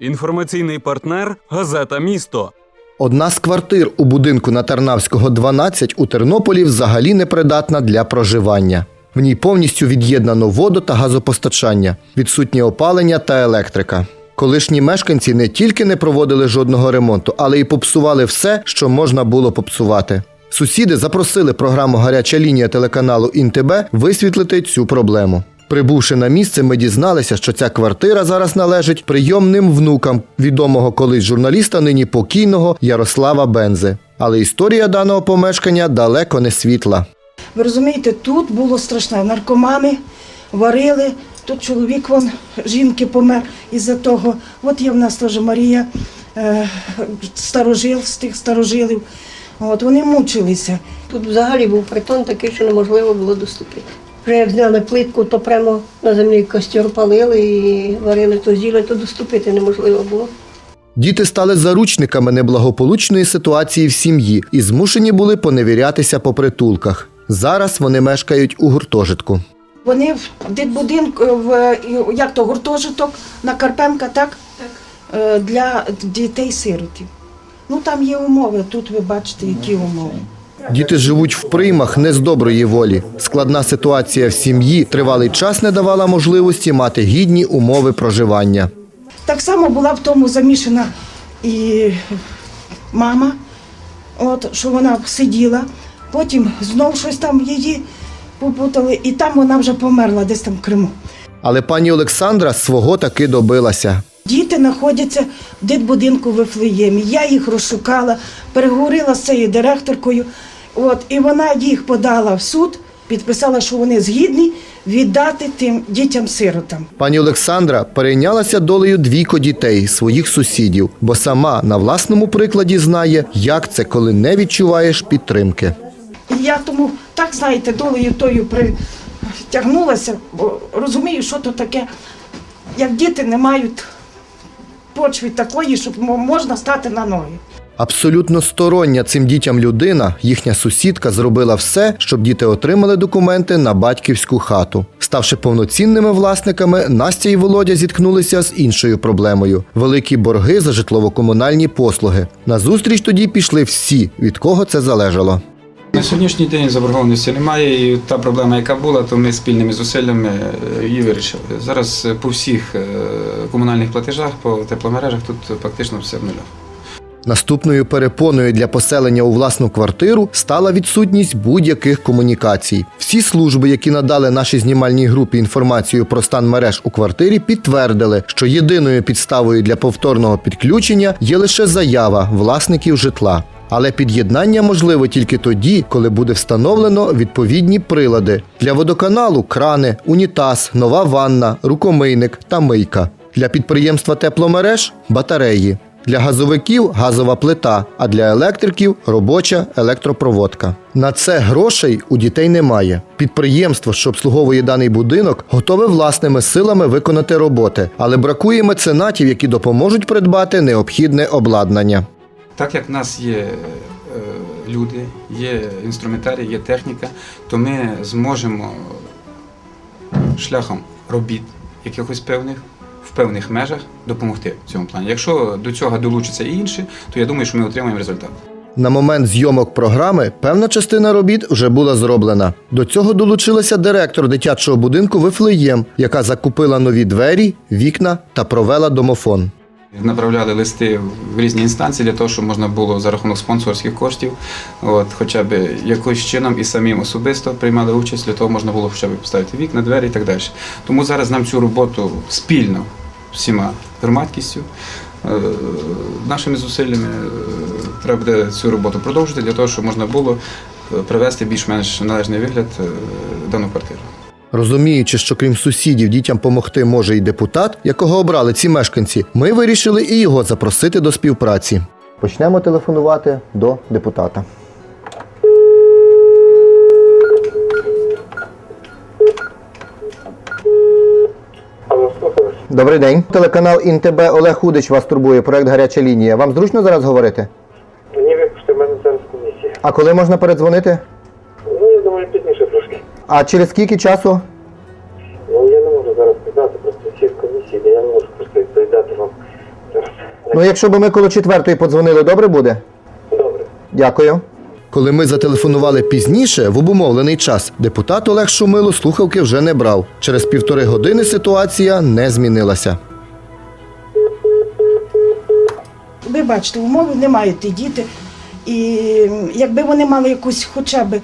Інформаційний партнер газета Місто. Одна з квартир у будинку на Тарнавського 12 у Тернополі взагалі непридатна для проживання. В ній повністю від'єднано воду та газопостачання, відсутнє опалення та електрика. Колишні мешканці не тільки не проводили жодного ремонту, але й попсували все, що можна було попсувати. Сусіди запросили програму Гаряча лінія телеканалу ІНТБ висвітлити цю проблему. Прибувши на місце, ми дізналися, що ця квартира зараз належить прийомним внукам відомого колись журналіста, нині покійного Ярослава Бензи. Але історія даного помешкання далеко не світла. Ви розумієте, тут було страшне. Наркомани варили. Тут чоловік вон жінки помер із-за того. От є в нас теж Марія, е, старожил з тих старожилів. От вони мучилися. Тут взагалі був притон такий, що неможливо було доступити. Вже як зняли плитку, то прямо на землі костер палили і варили то зілля, то доступити неможливо було. Діти стали заручниками неблагополучної ситуації в сім'ї і змушені були поневірятися по притулках. Зараз вони мешкають у гуртожитку. Вони в дитбудинку, в як то гуртожиток на Карпенка, так? Е, Для дітей-сиротів. Ну там є умови, тут ви бачите, які умови. Діти живуть в приймах не з доброї волі. Складна ситуація в сім'ї тривалий час не давала можливості мати гідні умови проживання. Так само була в тому замішана і мама, от, що вона сиділа, потім знов щось там її попутали, і там вона вже померла десь там в Криму. Але пані Олександра свого таки добилася. Діти знаходяться в дитбудинку в Вифлеємі. Я їх розшукала, переговорила з цією директоркою, от, і вона їх подала в суд, підписала, що вони згідні віддати тим дітям-сиротам. Пані Олександра перейнялася долею двійко дітей своїх сусідів, бо сама на власному прикладі знає, як це, коли не відчуваєш підтримки. Я тому так, знаєте, долею тою притягнулася, бо розумію, що то таке, як діти не мають почви такої, щоб мо- можна стати на ноги. Абсолютно стороння цим дітям людина, їхня сусідка, зробила все, щоб діти отримали документи на батьківську хату. Ставши повноцінними власниками, Настя і Володя зіткнулися з іншою проблемою: великі борги за житлово-комунальні послуги. На зустріч тоді пішли всі, від кого це залежало. На сьогоднішній день заборгованості немає, і та проблема, яка була, то ми спільними зусиллями е, її вирішили. Зараз е, по всіх е, комунальних платежах, по тепломережах тут фактично все в нулях. Наступною перепоною для поселення у власну квартиру стала відсутність будь-яких комунікацій. Всі служби, які надали нашій знімальній групі інформацію про стан мереж у квартирі, підтвердили, що єдиною підставою для повторного підключення є лише заява власників житла. Але під'єднання можливе тільки тоді, коли буде встановлено відповідні прилади для водоканалу крани, унітаз, нова ванна, рукомийник та мийка. Для підприємства тепломереж батареї. Для газовиків газова плита, а для електриків робоча електропроводка. На це грошей у дітей немає. Підприємство, що обслуговує даний будинок, готове власними силами виконати роботи, але бракує меценатів, які допоможуть придбати необхідне обладнання. Так як в нас є е, люди, є інструментарій, є техніка, то ми зможемо шляхом робіт якихось певних в певних межах допомогти в цьому плані. Якщо до цього долучаться і інші, то я думаю, що ми отримаємо результат. На момент зйомок програми певна частина робіт вже була зроблена. До цього долучилася директор дитячого будинку Вифлеєм, яка закупила нові двері, вікна та провела домофон. Направляли листи в різні інстанції для того, щоб можна було за рахунок спонсорських коштів, от, хоча б якось чином і самим особисто приймали участь, для того можна було хоча б поставити вікна, двері і так далі. Тому зараз нам цю роботу спільно всіма громадськістю, е, нашими зусиллями е, треба буде цю роботу продовжити для того, щоб можна було е, привести більш-менш належний вигляд дану квартиру. Розуміючи, що крім сусідів дітям помогти може і депутат, якого обрали ці мешканці, ми вирішили і його запросити до співпраці. Почнемо телефонувати до депутата. Добрий день. Телеканал ІНТБ Олег Худич вас турбує. Проект Гаряча лінія. Вам зручно зараз говорити? Ні, вибачте, в мене зараз комісія. А коли можна передзвонити? А через скільки часу? Ну, я не можу зараз сказати, просто всі в комісії, я не можу просто відповідати вам. Ну, якщо б ми коло четвертої подзвонили, добре буде? Добре. Дякую. Коли ми зателефонували пізніше, в обумовлений час, депутат Олег Шумило слухавки вже не брав. Через півтори години ситуація не змінилася. Ви бачите, умови не мають ті діти. І якби вони мали якусь хоча б, е,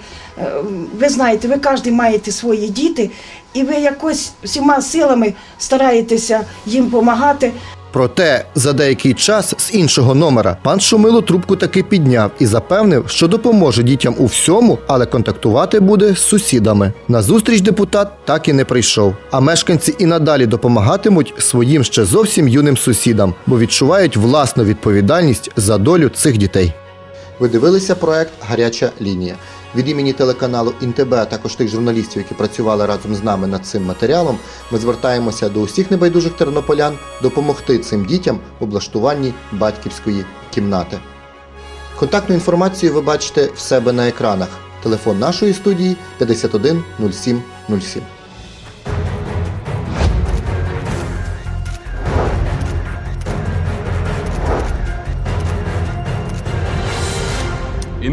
ви знаєте, ви кожен маєте свої діти, і ви якось всіма силами стараєтеся їм допомагати. Проте за деякий час з іншого номера пан Шумило трубку таки підняв і запевнив, що допоможе дітям у всьому, але контактувати буде з сусідами. На зустріч депутат так і не прийшов. А мешканці і надалі допомагатимуть своїм ще зовсім юним сусідам, бо відчувають власну відповідальність за долю цих дітей. Ви дивилися проект Гаряча лінія. Від імені телеканалу ІНТБ, а також тих журналістів, які працювали разом з нами над цим матеріалом, ми звертаємося до усіх небайдужих тернополян допомогти цим дітям в облаштуванні батьківської кімнати. Контактну інформацію ви бачите в себе на екранах. Телефон нашої студії 51 07 07.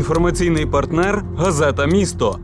Інформаційний партнер газета Місто